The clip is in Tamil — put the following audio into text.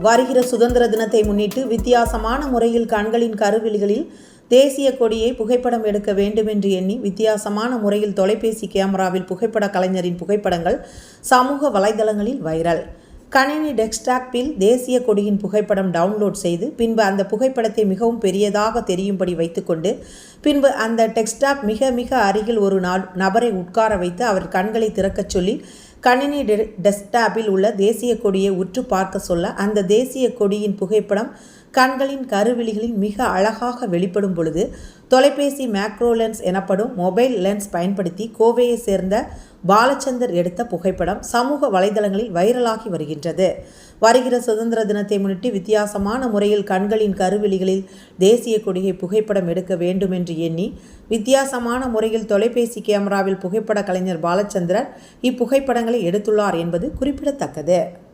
வருகிற சுதந்திர தினத்தை முன்னிட்டு வித்தியாசமான முறையில் கண்களின் கருவிழிகளில் தேசிய கொடியை புகைப்படம் எடுக்க வேண்டும் என்று எண்ணி வித்தியாசமான முறையில் தொலைபேசி கேமராவில் புகைப்பட கலைஞரின் புகைப்படங்கள் சமூக வலைதளங்களில் வைரல். கணினி டெஸ்க்டாப்பில் தேசிய கொடியின் புகைப்படம் டவுன்லோட் செய்து பின்பு அந்த புகைப்படத்தை மிகவும் பெரியதாக தெரியும்படி வைத்துக்கொண்டு பின்பு அந்த டெஸ்க்டாப் மிக மிக அருகில் ஒரு நபரை உட்கார வைத்து அவர் கண்களை திறக்கச் சொல்லி கணினி டெ- டெஸ்க்டாப்பில் உள்ள தேசிய கொடியை உற்று பார்க்க சொல்ல அந்த தேசிய கொடியின் புகைப்படம் கண்களின் கருவிழிகளில் மிக அழகாக வெளிப்படும் பொழுது தொலைபேசி மேக்ரோ லென்ஸ் எனப்படும் மொபைல் லென்ஸ் பயன்படுத்தி கோவையை சேர்ந்த பாலச்சந்தர் எடுத்த புகைப்படம் சமூக வலைதளங்களில் வைரலாகி வருகின்றது. வருகிற சுதந்திர தினத்தை முன்னிட்டு வித்தியாசமான முறையில் கண்களின் கருவிழிகளில் தேசிய கொடியை புகைப்படம் எடுக்க வேண்டும் என்று எண்ணி வித்தியாசமான முறையில் தொலைபேசி கேமராவில் புகைப்பட கலைஞர் பாலச்சந்திரன் இப்புகைப்படங்களை எடுத்துள்ளார் என்பது குறிப்பிடத்தக்கது.